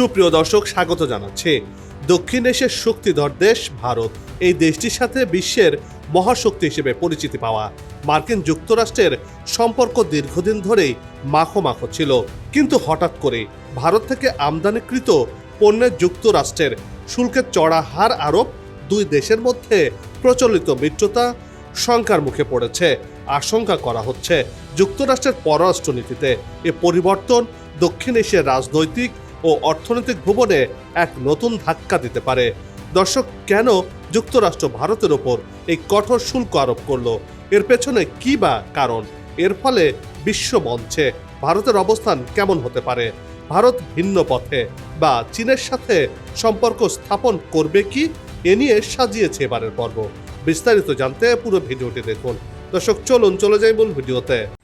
সুপ্রিয় দর্শক, স্বাগত জানাচ্ছি। দক্ষিণ এশিয়ার শক্তিধর দেশ ভারত, এই দেশটির সাথে বিশ্বের মহাশক্তি হিসেবে পরিচিতি পাওয়া। মার্কিন যুক্তরাষ্ট্রের সম্পর্ক দীর্ঘদিন ধরেই মাখো মাখো ছিল। কিন্তু হঠাৎ করে ভারত থেকে আমদানিকৃত পণ্যের যুক্তরাষ্ট্রের শুল্কের চড়া হার আরোপ দুই দেশের মধ্যে প্রচলিত মিত্রতা শঙ্কার মুখে পড়েছে। আশঙ্কা করা হচ্ছে, যুক্তরাষ্ট্রের পররাষ্ট্রনীতিতে এ পরিবর্তন দক্ষিণ এশিয়ার রাজনৈতিক অর্থনৈতিক ভুবনে এক নতুন ধাক্কা দিতে পারে। দর্শক, কেন যুক্তরাষ্ট্র ভারতের ওপর এই কঠোর শুল্ক আরোপ করল? এর পেছনে কি বা কারণ? এর ফলে বিশ্ব মঞ্চে ভারতের অবস্থান কেমন হতে পারে? ভারত ভিন্ন পথে বা চীনের সাথে সম্পর্ক স্থাপন করবে কি? এ নিয়ে সাজিয়েছে এবারের পর্ব। বিস্তারিত জানতে পুরো ভিডিওটি দেখুন। দর্শক, চলুন, চলে যাই মূল ভিডিওতে।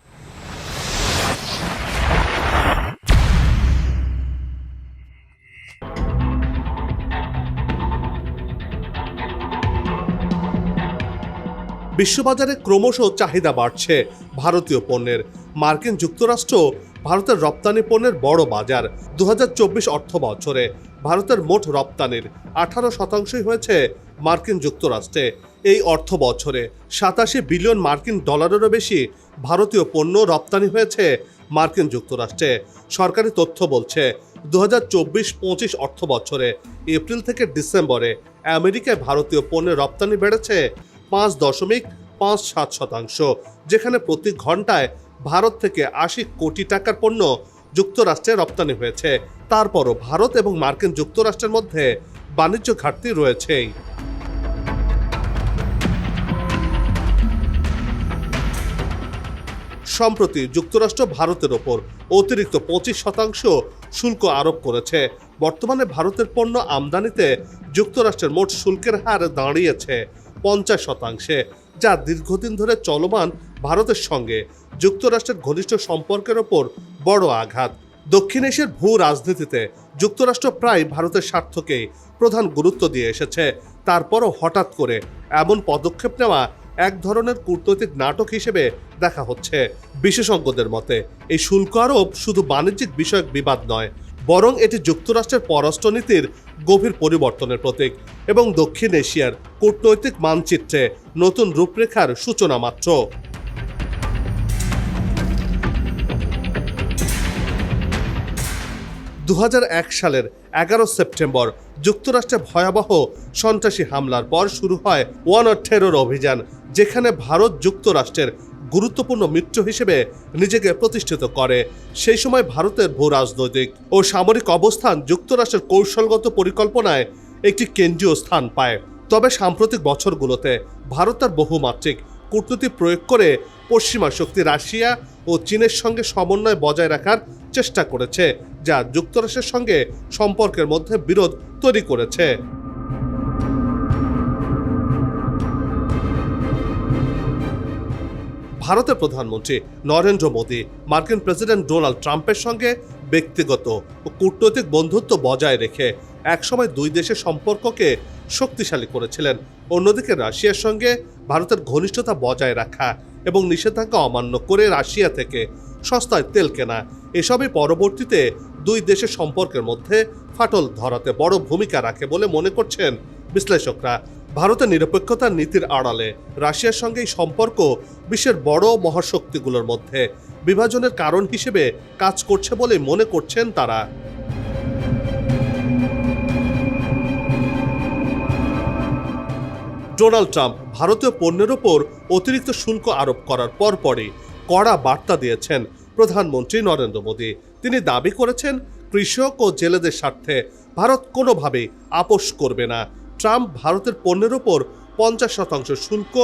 বিশ্ববাজারে ক্রমশ চাহিদা বাড়ছে ভারতীয় পণ্যের। মার্কিন যুক্তরাষ্ট্র ভারতের রপ্তানি পণ্যের বড় বাজার। দু অর্থ বছরে ভারতের মোট রপ্তানির আঠারো শতাংশই হয়েছে মার্কিন যুক্তরাষ্ট্রে। এই অর্থ বছরে সাতাশি বিলিয়ন মার্কিন ডলারেরও বেশি ভারতীয় পণ্য রপ্তানি হয়েছে মার্কিন যুক্তরাষ্ট্রে। সরকারি তথ্য বলছে দু হাজার চব্বিশ পঁচিশ অর্থ বছরে এপ্রিল থেকে ডিসেম্বরে আমেরিকায় ভারতীয় পণ্যের রপ্তানি বেড়েছে পাঁচ দশমিক পাঁচ সাত শতাংশ, যেখানে প্রতি ঘন্টায় ভারত থেকে আশি কোটি টাকার পণ্য যুক্তরাষ্ট্রে রপ্তানি হয়েছে। তারপরও ভারত এবং মার্কিন যুক্তরাষ্ট্রের মধ্যে বাণিজ্য ঘাটতি রয়েছেই। সম্প্রতি যুক্তরাষ্ট্র ভারতের ওপর অতিরিক্ত পঁচিশ শতাংশ শুল্ক আরোপ করেছে। বর্তমানে ভারতের পণ্য আমদানিতে যুক্তরাষ্ট্রের মোট শুল্কের হার দাঁড়িয়েছে। পঞ্চাশ শতাংশে, যা দীর্ঘদিন ধরে চলমান ভারতের সঙ্গে যুক্তরাষ্ট্রের ঘনিষ্ঠ সম্পর্কের ওপর বড় আঘাত। দক্ষিণ এশিয়ার ভূ রাজনীতিতে যুক্তরাষ্ট্র প্রায় ভারতের স্বার্থকেই প্রধান গুরুত্ব দিয়ে এসেছে। তারপরও হঠাৎ করে এমন পদক্ষেপ নেওয়া এক ধরনের কূটনৈতিক নাটক হিসেবে দেখা হচ্ছে। বিশেষজ্ঞদের মতে, এই শুল্ক আরোপ শুধু বাণিজ্যিক বিষয়ক বিবাদ নয় বরং এটি যুক্তরাষ্ট্রের পররাষ্ট্রনীতির গভীর পরিবর্তনের প্রতীক এবং দক্ষিণ এশিয়ার কূটনৈতিক মানচিত্রে নতুন রূপরেখার সূচনা মাত্র। দু হাজার এক সালের এগারো সেপ্টেম্বর যুক্তরাষ্ট্রে ভয়াবহ সন্ত্রাসী হামলার পর শুরু হয় ওয়ান অর টেরর অভিযান, যেখানে ভারত যুক্তরাষ্ট্রের গুরুত্বপূর্ণ মিত্র হিসেবে নিজেকে প্রতিষ্ঠিত করে। সেই সময় ভারতের ভূ রাজনৈতিক ও সামরিক অবস্থান যুক্তরাষ্ট্রের কৌশলগত পরিকল্পনায় একটি কেন্দ্রীয় স্থান পায়। তবে সাম্প্রতিক বছরগুলোতে ভারত তার বহুমাত্রিক কূটনীতি প্রয়োগ করে পশ্চিমা শক্তি রাশিয়া ও চীনের সঙ্গে সমন্বয় বজায় রাখার চেষ্টা করেছে, যা যুক্তরাষ্ট্রের সঙ্গে সম্পর্কের মধ্যে বিরোধ তৈরি করেছে। ভারতের প্রধানমন্ত্রী নরেন্দ্র মোদী, মার্কিন প্রেসিডেন্ট ডোনাল্ড ট্রাম্পের সঙ্গে ব্যক্তিগত ও কূটনৈতিক বন্ধুত্ব বজায় রেখে একসময় দুই দেশের সম্পর্ককে শক্তিশালী করেছিলেন। অন্যদিকে রাশিয়ার সঙ্গে ভারতের ঘনিষ্ঠতা বজায় রাখা এবং নিষেধাজ্ঞা অমান্য করে রাশিয়া থেকে সস্তায় তেল কেনা, এসবই পরবর্তীতে দুই দেশের সম্পর্কের মধ্যে ফাটল ধরাতে বড় ভূমিকা রাখে বলে মনে করছেন বিশ্লেষকরা। ভারতের নিরপেক্ষতার নীতির আড়ালে রাশিয়ার সঙ্গে এই সম্পর্ক বিশ্বের বড় মহাশক্তিগুলোর মধ্যে বিভাজনের কারণ হিসেবে কাজ করছে বলে মনে করছেন তারা। ডোনাল্ড ট্রাম্প ভারতীয় পণ্যের ওপর অতিরিক্ত শুল্ক আরোপ করার পরপরই কড়া বার্তা দিয়েছেন প্রধানমন্ত্রী নরেন্দ্র মোদী। তিনি দাবি করেছেন, কৃষক ও জেলেদের স্বার্থে ভারত কোনোভাবেই আপোষ করবে না। ট্রাম্প ভারতের পণ্যের ওপর পঞ্চাশ শতাংশ শুল্ক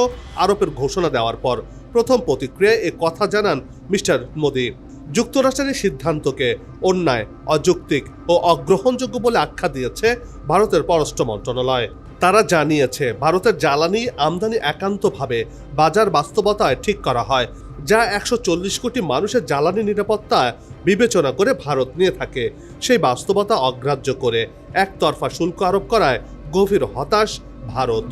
আরোপের ঘোষণা দেওয়ার পর প্রথম প্রতিক্রিয়ায় এ কথা জানান মিস্টার মোদী। যুক্তরাষ্ট্রের এই সিদ্ধান্তকে অন্যায়, অযৌক্তিক ও অগ্রহণযোগ্য বলে আখ্যা দিয়েছে ভারতের পররাষ্ট্র মন্ত্রণালয়। তারা জানিয়েছে, ভারতের জ্বালানি আমদানি একান্তভাবে বাজার বাস্তবতায় ঠিক করা হয়, যা একশো চল্লিশ কোটি মানুষের জ্বালানি নিরাপত্তা বিবেচনা করে ভারত নিয়ে থাকে। সেই বাস্তবতা অগ্রাহ্য করে একতরফা শুল্ক আরোপ করায় গভীর হতাশ ভারত।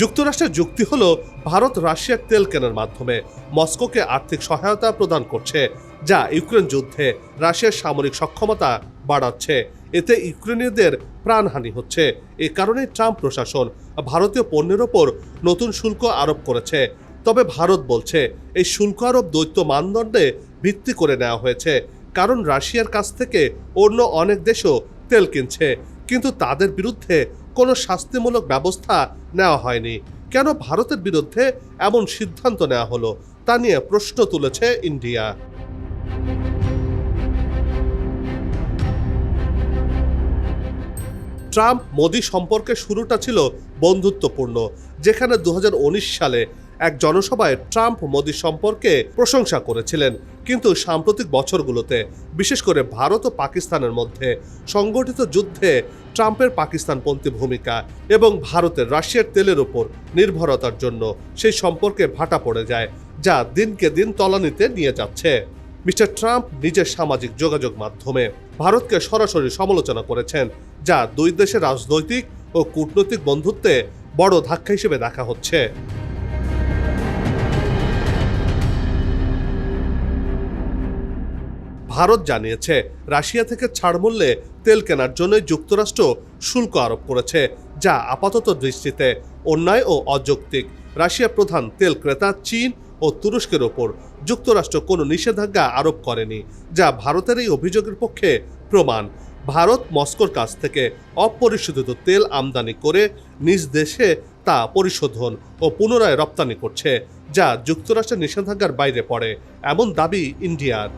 যুক্তরাষ্ট্রের যুক্তি হলো, ভারত রাশিয়ার তেল কেনার মাধ্যমে মস্কোকে আর্থিক সহায়তা প্রদান করছে, যা ইউক্রেন যুদ্ধে রাশিয়ার সামরিক সক্ষমতা বাড়াচ্ছে। এতে ইউক্রেনীয়দের প্রাণহানি হচ্ছে। এ কারণে ট্রাম্প প্রশাসন ভারতীয় পণ্যের ওপর নতুন শুল্ক আরোপ করেছে। তবে ভারত বলছে, এই শুল্ক আরোপ দ্বৈত মানদণ্ডে ভিত্তি করে নেওয়া হয়েছে। কারণ রাশিয়ার কাছ থেকে অন্য অনেক দেশও তেল কিনছে। কিন্তু তাদের বিরুদ্ধে কোনো শাস্তিমূলক ব্যবস্থা নেওয়া হয়নি। কেন ভারতের বিরুদ্ধে এমন সিদ্ধান্ত নেওয়া হলো, তা নিয়ে প্রশ্ন তুলেছে ইন্ডিয়া। ট্রাম্প মোদী সম্পর্কে শুরুটা ছিল বন্ধুত্বপূর্ণ, যেখানে দু হাজার উনিশ সালে এক জনসভায় ট্রাম্প মোদী সম্পর্কে প্রশংসা করেছিলেন। কিন্তু সাম্প্রতিক বছরগুলোতে, বিশেষ করে ভারত ও পাকিস্তানের মধ্যে সংগঠিত যুদ্ধে ট্রাম্পের পাকিস্তানপন্থী ভূমিকা এবং ভারতের রাশিয়ার তেলের উপর নির্ভরতার জন্য সেই সম্পর্কে ভাটা পড়ে যায়, যা দিনকে দিন তলানিতে নিয়ে যাচ্ছে। মিস্টার ট্রাম্প নিজের সামাজিক যোগাযোগ মাধ্যমে ভারতকে সরাসরি সমালোচনা করেছেন, যা দুই দেশের রাজনৈতিক ও কূটনৈতিক বন্ধুত্বে বড় ধাক্কা হিসেবে দেখা হচ্ছে। ভারত জানিয়েছে, রাশিয়া থেকে ছাড় মূল্যে তেল কেনার জন্য যুক্তরাষ্ট্র শুল্ক আরোপ করেছে, যা আপাতত দৃষ্টিতে অন্যায় ও অযৌক্তিক। রাশিয়া প্রধান তেল ক্রেতা চীন ও তুরস্কের ওপর যুক্তরাষ্ট্র কোনো নিষেধাজ্ঞা আরোপ করেনি, যা ভারতের এই অভিযোগের পক্ষে প্রমাণ। ভারত মস্কোর কাছ থেকে অপরিশোধিত তেল আমদানি করে নিজ দেশে তা পরিশোধন ও পুনরায় রপ্তানি করছে, যা যুক্তরাষ্ট্রের নিষেধাজ্ঞার বাইরে পড়ে, এমন দাবি ইন্ডিয়ার।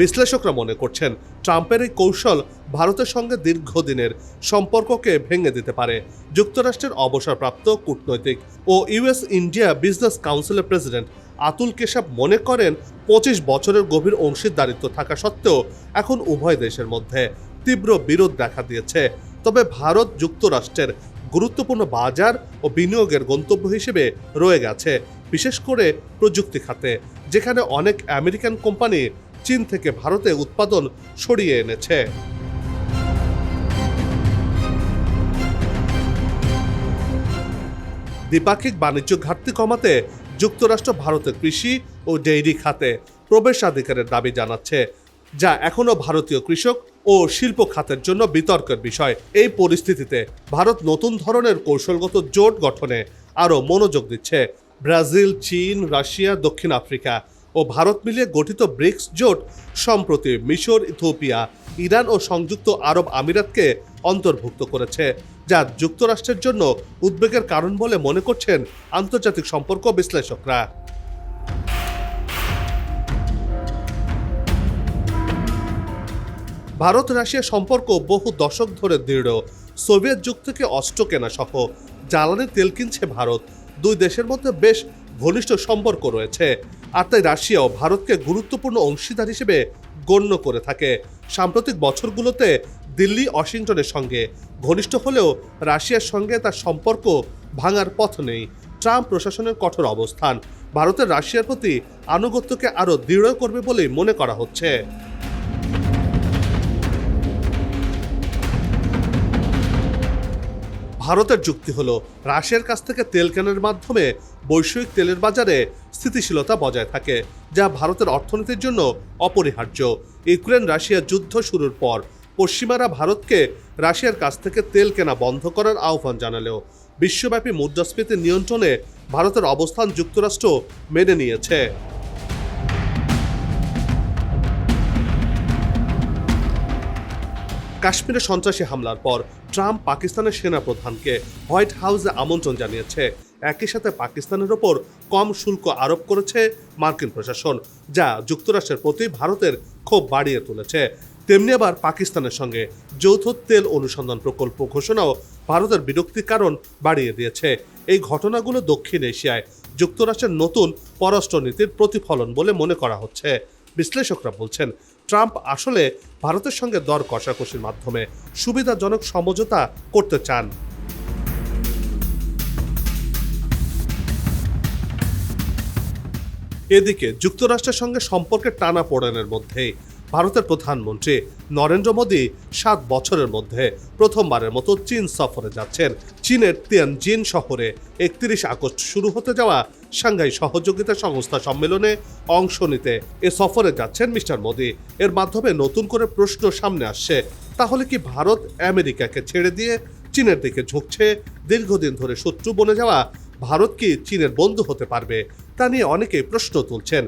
বিশ্লেষকরা মনে করছেন, ট্রাম্পের এই কৌশল ভারতের সঙ্গে দীর্ঘদিনের সম্পর্ককে ভেঙে দিতে পারে। যুক্তরাষ্ট্রের অবসরপ্রাপ্ত কূটনৈতিক ও ইউএস ইন্ডিয়া বিজনেস কাউন্সিলের প্রেসিডেন্ট আতুল কেশাব মনে করেন, পঁচিশ বছরের গভীর অংশীদারিত্ব থাকা সত্ত্বেও এখন উভয় দেশের মধ্যে তীব্র বিরোধ দেখা দিয়েছে। তবে ভারত যুক্তরাষ্ট্রের গুরুত্বপূর্ণ বাজার ও বিনিয়োগের গন্তব্য হিসেবে রয়ে গেছে, বিশেষ করে প্রযুক্তি খাতে, যেখানে অনেক আমেরিকান কোম্পানি চীন থেকে ভারতে উৎপাদন সরিয়ে এনেছে। দ্বিপাক্ষিক বাণিজ্য ঘাটতি কমাতে যুক্তরাষ্ট্র ভারতের কৃষি ও ডেইরি খাতে প্রবেশাধিকারের দাবি জানাচ্ছে, যা এখনও ভারতীয় কৃষক ও শিল্প খাতের জন্য বিতর্কের বিষয়। এই পরিস্থিতিতে ভারত নতুন ধরনের কৌশলগত জোট গঠনে আরও মনোযোগ দিচ্ছে। ব্রাজিল, চীন, রাশিয়া, দক্ষিণ আফ্রিকা ও ভারত মিলিয়ে গঠিত ব্রিক্স জোট সম্প্রতি মিশর, ইথিওপিয়া, ইরান ও সংযুক্ত আরব আমিরাতকে অন্তর্ভুক্ত করেছে, যা যুক্তরাষ্ট্রের জন্য উদ্বেগের কারণ বলে মনে করছেন আন্তর্জাতিক সম্পর্ক বিশ্লেষকরা। ভারত রাশিয়া সম্পর্ক বহু দশক ধরে দৃঢ়। সোভিয়েত যুগ থেকে অস্ত্র কেনা সহ জ্বালানি তেল কিনছে ভারত। দুই দেশের মধ্যে বেশ ঘনিষ্ঠ সম্পর্ক রয়েছে। আর তাই রাশিয়াও ভারতকে গুরুত্বপূর্ণ অংশীদার হিসেবে গণ্য করে থাকে। সাম্প্রতিক বছরগুলোতে দিল্লি, ওয়াশিংটনের সঙ্গে ঘনিষ্ঠ হলেও রাশিয়ার সঙ্গে তার সম্পর্ক ভাঙার পথ নেই। ট্রাম্প প্রশাসনের কঠোর অবস্থান। ভারতের রাশিয়ার প্রতি আনুগত্যকে আরও দৃঢ় করবে বলেই মনে করা হচ্ছে। ভারতের যুক্তি হলো, রাশিয়ার কাছ থেকে তেল কেনার মাধ্যমে বৈষয়িক তেলের বাজারে স্থিতিশীলতা বজায় থাকে, যা ভারতের অর্থনীতির জন্য অপরিহার্য। ইউক্রেন রাশিয়া যুদ্ধ শুরুর পর পশ্চিমারা ভারতকে রাশিয়ার কাছ থেকে তেল কেনা বন্ধ করার আহ্বান জানালেও, বিশ্বব্যাপী মুদ্রাস্ফীতি নিয়ন্ত্রণে ভারতের অবস্থান যুক্তরাষ্ট্র মেনে নিয়েছে। কাশ্মীরে সন্ত্রাসী হামলার পর ট্রাম্প পাকিস্তানের সেনাপ্রধানকে হোয়াইট হাউসে আমন্ত্রণ জানিয়েছে। একই সাথে পাকিস্তানের ওপর কম শুল্ক আরোপ করেছে মার্কিন প্রশাসন, যা যুক্তরাষ্ট্রের প্রতি ভারতের ক্ষোভ বাড়িয়ে তুলেছে। তেমনি আবার পাকিস্তানের সঙ্গে যৌথ তেল অনুসন্ধান প্রকল্প ঘোষণাও ভারতের বিরক্তির কারণ বাড়িয়ে দিয়েছে। এই ঘটনাগুলো দক্ষিণ এশিয়ায় যুক্তরাষ্ট্রের নতুন পররাষ্ট্রনীতির প্রতিফলন বলে মনে করা হচ্ছে। বিশ্লেষকরা বলছেন ট্রাম্প আসলে ভারতের সঙ্গে দর কষাকষির মাধ্যমে সুবিধাজনক সমঝোতা করতে চান। এদিকে যুক্তরাষ্ট্রের সঙ্গে সম্পর্কের টানা পোড়েনের মধ্যেই ভারতের প্রধানমন্ত্রী নরেন্দ্র মোদী সাত বছরের মধ্যে প্রথমবারের মতো চীন সফরে যাচ্ছেন। চীনের তিয়ানজিন শহরে একত্রিশ আগস্ট শুরু হতে যাওয়া সাংঘাই সহযোগিতা সংস্থা সম্মেলনে অংশ নিতে এ সফরে যাচ্ছেন মিস্টার মোদী। এর মাধ্যমে নতুন করে প্রশ্ন সামনে আসছে, তাহলে কি ভারত আমেরিকাকে ছেড়ে দিয়ে চীনের দিকে ঝুঁকছে? দীর্ঘদিন ধরে শত্রু বনে যাওয়া ভারত কি চীনের বন্ধু হতে পারবে? তা নিয়ে অনেকেই প্রশ্ন তুলছেন।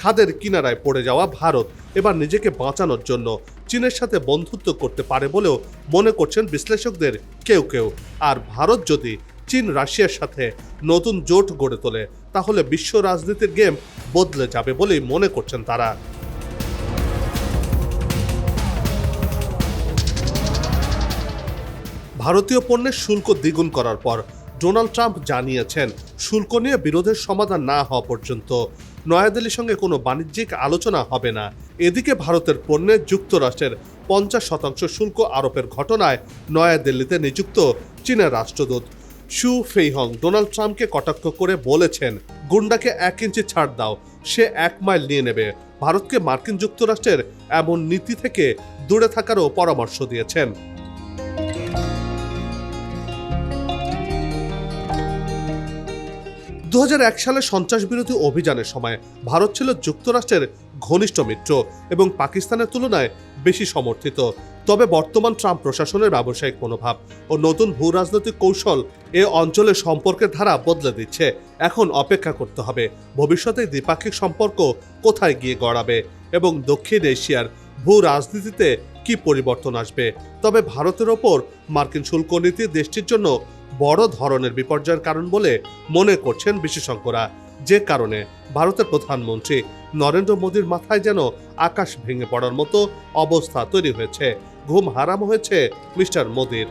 খাদের কিনারায় পড়ে যাওয়া ভারত এবার নিজেকে বাঁচানোর জন্য চীনের সাথে বন্ধুত্ব করতে পারে বলেও মনে করছেন বিশ্লেষকদের কেউ কেউ। আর ভারত যদি চীন রাশিয়ার সাথে নতুন জোট গড়ে তোলে তাহলে বিশ্ব রাজনীতির গেম বদলে যাবে বলেই মনে করছেন তারা। ভারতীয় পণ্যের শুল্ক দ্বিগুণ করার পর ডোনাল্ড ট্রাম্প জানিয়েছেন, শুল্ক নিয়ে বিরোধের সমাধান না হওয়া পর্যন্ত নয়াদিল্লির সঙ্গে কোনো বাণিজ্যিক আলোচনা হবে না। এদিকে ভারতের পণ্যে যুক্তরাষ্ট্রের পঞ্চাশ শতাংশ শুল্ক আরোপের ঘটনায় নয়াদিল্লিতে নিযুক্ত চীনের রাষ্ট্রদূত শু ফেইহং ডোনাল্ড ট্রাম্পকে কটাক্ষ করে বলেছেন, গুন্ডাকে এক ইঞ্চি ছাড় দাও, সে এক মাইল নিয়ে নেবে। ভারতকে মার্কিন যুক্তরাষ্ট্রের এমন নীতি থেকে দূরে থাকারও পরামর্শ দিয়েছেন। দু হাজার এক সালে সন্ত্রাস বিরোধী অভিযানের সময় ভারত ছিল যুক্তরাষ্ট্রের ঘনিষ্ঠ মিত্র এবং পাকিস্তানের তুলনায় বেশি সমর্থিত। তবে বর্তমান ট্রাম্প প্রশাসনের ব্যবসায়িক মনোভাব ও নতুন ভূ রাজনৈতিক কৌশল এ অঞ্চলের সম্পর্কের ধারা বদলে দিচ্ছে। এখন অপেক্ষা করতে হবে ভবিষ্যতে দ্বিপাক্ষিক সম্পর্ক কোথায় গিয়ে গড়াবে এবং দক্ষিণ এশিয়ার ভূ রাজনীতিতে কি পরিবর্তন আসবে। তবে ভারতের ওপর মার্কিন শুল্ক নীতি দেশটির জন্য বড় ধরনের বিপর্যয়ের কারণ বলে মনে করছেন বিশেষজ্ঞরা। যে কারণে ভারতের প্রধানমন্ত্রী নরেন্দ্র মোদীর মাথায় যেন আকাশ ভেঙে পড়ার মতো অবস্থা তৈরি হয়েছে। ঘুম হারাম হয়েছে মিস্টার মোদীর।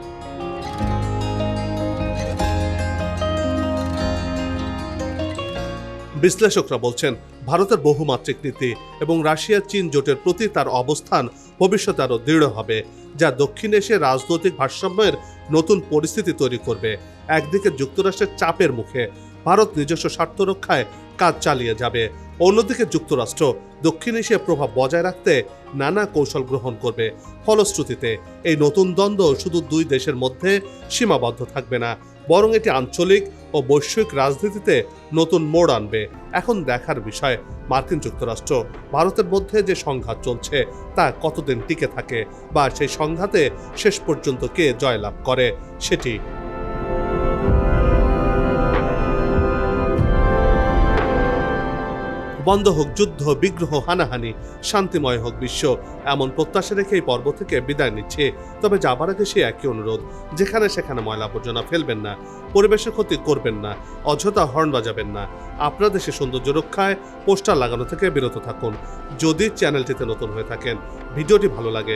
বিশ্লেষকরা বলছেন, ভারতের বহুমাত্রিক নীতি এবং রাশিয়া, চীন জোটের প্রতি তার অবস্থান ভবিষ্যতে আরও দৃঢ় হবে, যা দক্ষিণ এশিয়ার রাজনৈতিক ভারসাম্যের নতুন পরিস্থিতি তৈরি করবে। একদিকে যুক্তরাষ্ট্রের চাপের মুখে ভারত নিজস্ব স্বার্থ রক্ষায় কাজ চালিয়ে যাবে অন্যদিকে যুক্তরাষ্ট্র দক্ষিণ এশিয়ার প্রভাব বজায় রাখতে নানা কৌশল গ্রহণ করবে। ফলশ্রুতিতে, এই নতুন দ্বন্দ্ব শুধু দুই দেশের মধ্যে সীমাবদ্ধ থাকবে না, বরং এটি আঞ্চলিক ও বৈশ্বিক রাজনীতিতে নতুন মোড় আনবে। এখন দেখার বিষয়, মার্কিন যুক্তরাষ্ট্র, ভারতের মধ্যে যে সংঘাত চলছে, তা কতদিন টিকে থাকে বা সেই সংঘাতে শেষ পর্যন্ত কে জয়লাভ করে, সেটি বন্ধ হোক, যুদ্ধ, বিগ্রহ, হানাহানি, শান্তিময় হোক বিশ্ব, এমন প্রত্যাশা রেখে এই পর্ব থেকে বিদায় নিচ্ছে। তবে যাবার আগে সে একই অনুরোধ, যেখানে সেখানে ময়লা আবর্জনা ফেলবেন না, পরিবেশের ক্ষতি করবেন না, অযথা হর্ন বাজাবেন না। আপনার দেশে সৌন্দর্য রক্ষায় পোস্টার লাগানো থেকে বিরত থাকুন। যদি চ্যানেলটিতে নতুন হয়ে থাকেন, ভিডিওটি ভালো লাগে